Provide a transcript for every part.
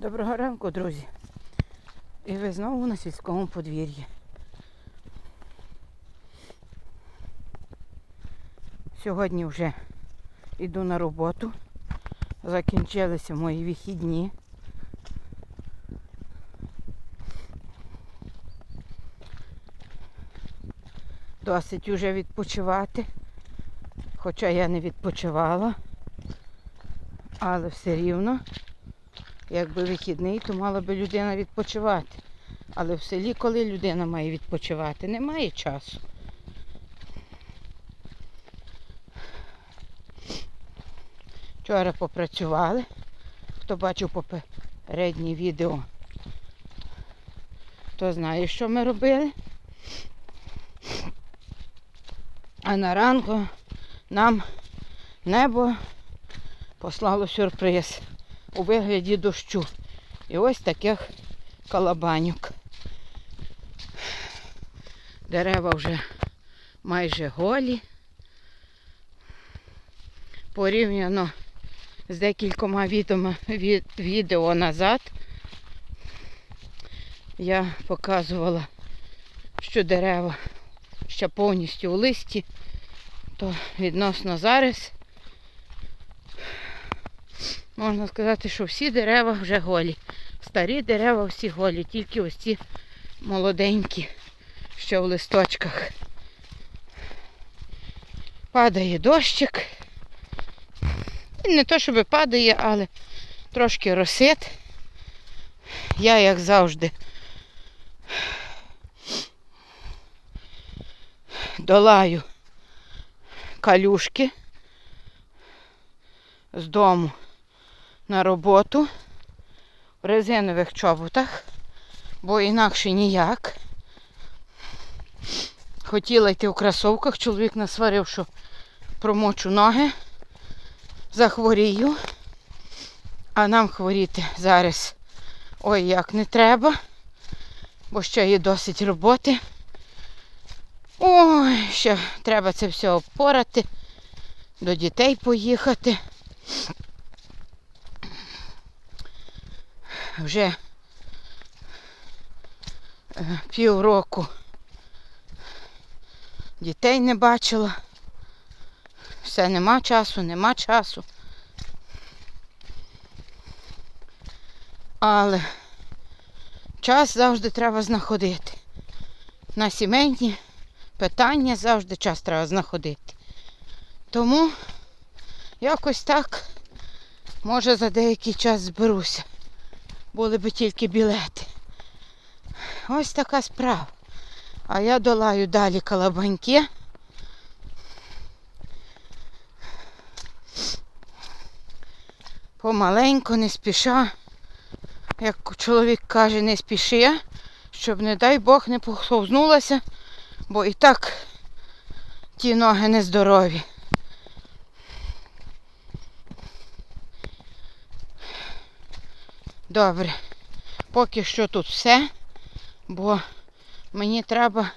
Доброго ранку, друзі. І ви знову на сільському подвір'ї. Сьогодні вже йду на роботу. Закінчилися мої вихідні. Досить уже відпочивати. Хоча я не відпочивала, але все рівно Якби вихідний, то мала би людина відпочивати. Але в селі, коли людина має відпочивати, немає часу. Вчора попрацювали. Хто бачив попереднє відео, то знає, що ми робили. А на ранку нам небо послало сюрприз у вигляді дощу. І ось таких калабанюк. Дерева вже майже голі. Порівняно з декількома відео назад я показувала, що дерева ще повністю у листі, то відносно зараз Можна сказати, що всі дерева вже голі. Старі дерева всі голі, тільки ось ці молоденькі, що в листочках. Падає дощик. Не то, щоб падає, але трошки росить. Я, як завжди, долаю калюшки з дому на роботу в резинових чоботах, бо інакше ніяк. Хотіла йти в кросовках, чоловік насварив, що промочу ноги, захворію, а нам хворіти зараз ой як не треба, бо ще є досить роботи. Ой, ще треба це все опорати, до дітей поїхати. Вже е, півроку дітей не бачила. Все, нема часу, нема часу. Але час завжди треба знаходити. На сімейні питання завжди час треба знаходити. Тому якось так, може, за деякий час зберуся були б тільки білети. Ось така справа. А я долаю далі калабаньки. Помаленьку, не спіша. Як чоловік каже, не спіши, щоб, не дай Бог, не посовзнулася, бо і так ті ноги нездорові. Добре. Поки що тут все, бо мені треба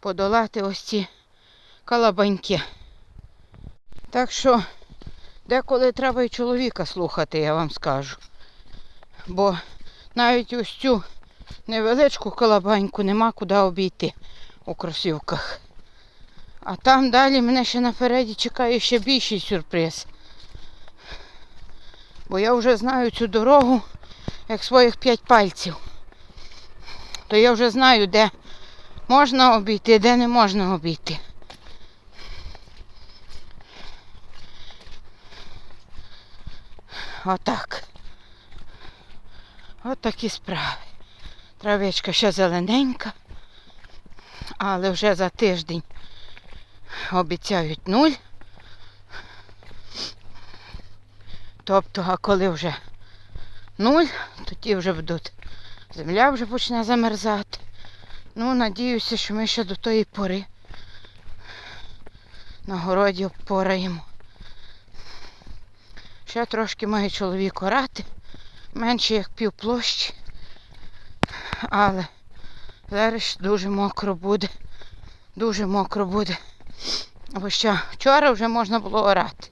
подолати ось ці калабаньки. Так що деколи треба і чоловіка слухати, я вам скажу. Бо навіть ось цю невеличку калабаньку нема куди обійти у кросівках. А там далі мене ще напереді чекає ще більший сюрприз. Бо я вже знаю цю дорогу як своїх п'ять пальців. То я вже знаю, де можна обійти, де не можна обійти. Отак. От такі справи. Травичка ще зелененька, але вже за тиждень обіцяють нуль. Тобто, а коли вже нуль, тоді вже будуть. Земля вже почне замерзати. Ну, надіюся, що ми ще до тої пори на городі обпораємо. Ще трошки має чоловік орати, менше як пів площі. Але зараз дуже мокро буде. Дуже мокро буде. Бо ще вчора вже можна було орати.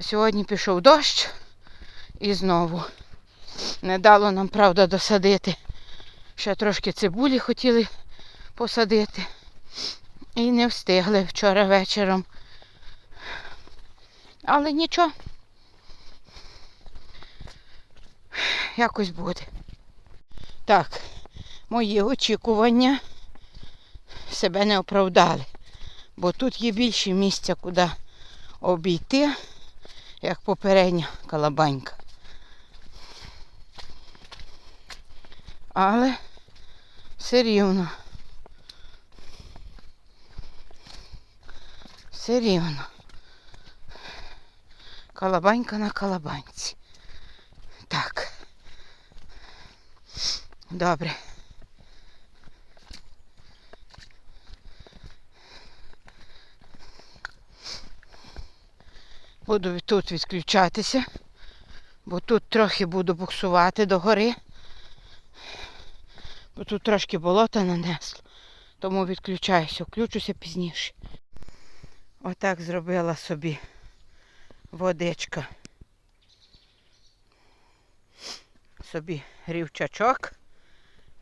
Сьогодні пішов дощ і знову. Не дало нам, правда, досадити. Ще трошки цибулі хотіли посадити. І не встигли вчора вечором. Але нічого. Якось буде. Так, мої очікування себе не оправдали. Бо тут є більше місця, куди обійти, як попередня калабанька. Але все рівно. Все рівно. Калабанька на калабанці. Так. Добре. Буду тут відключатися, бо тут трохи буду буксувати до гори. Бо тут трошки болота нанесло. Тому відключаюся, включуся пізніше. Отак зробила собі водичка. Собі рівчачок.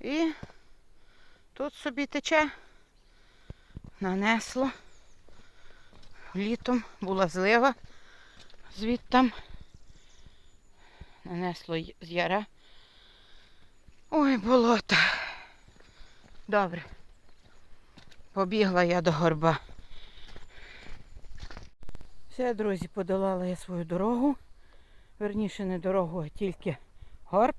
І тут собі тече. Нанесло. Літом була злива звідтам. Нанесло з яра. Ой, болото. Добре. Побігла я до горба. Все, друзі, подолала я свою дорогу. Верніше не дорогу, а тільки горб.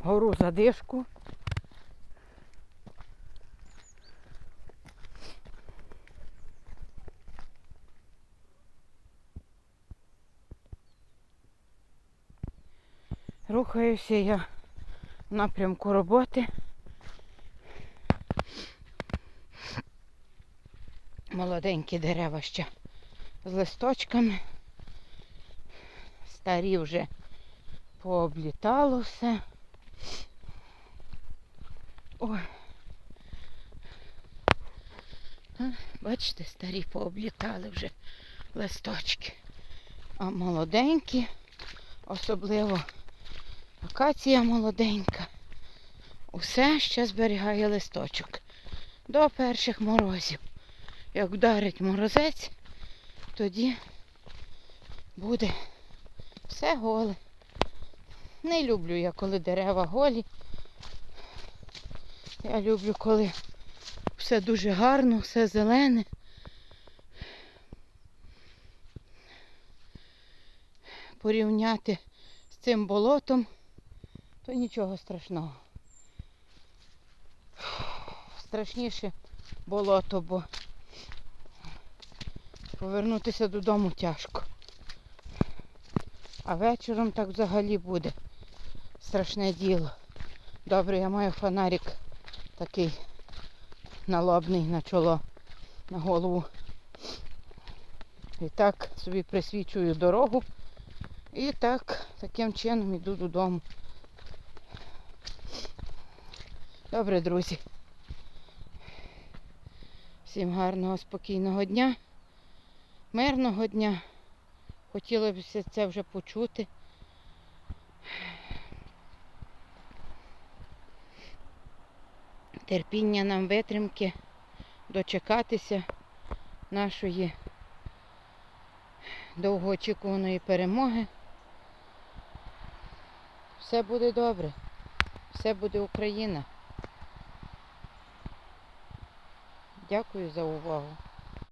Гору задишку. Рухаюся я в напрямку роботи. Молоденькі дерева ще з листочками. Старі вже пооблітало все. Ой. Бачите, старі пооблітали вже листочки. А молоденькі, особливо акація молоденька. Усе ще зберігає листочок до перших морозів. Як вдарить морозець, тоді буде все голе. Не люблю я, коли дерева голі. Я люблю, коли все дуже гарно, все зелене. Порівняти з цим болотом, то нічого страшного. Страшніше болото, бо повернутися додому тяжко. А вечором так взагалі буде страшне діло. Добре, я маю фонарик такий налобний на чоло, на голову. І так собі присвічую дорогу. І так, таким чином йду додому. Добре, друзі. Всім гарного, спокійного дня, мирного дня. Хотілося б це вже почути. Терпіння нам витримки, дочекатися нашої довгоочікуваної перемоги. Все буде добре. Все буде Україна. Дякую за увагу.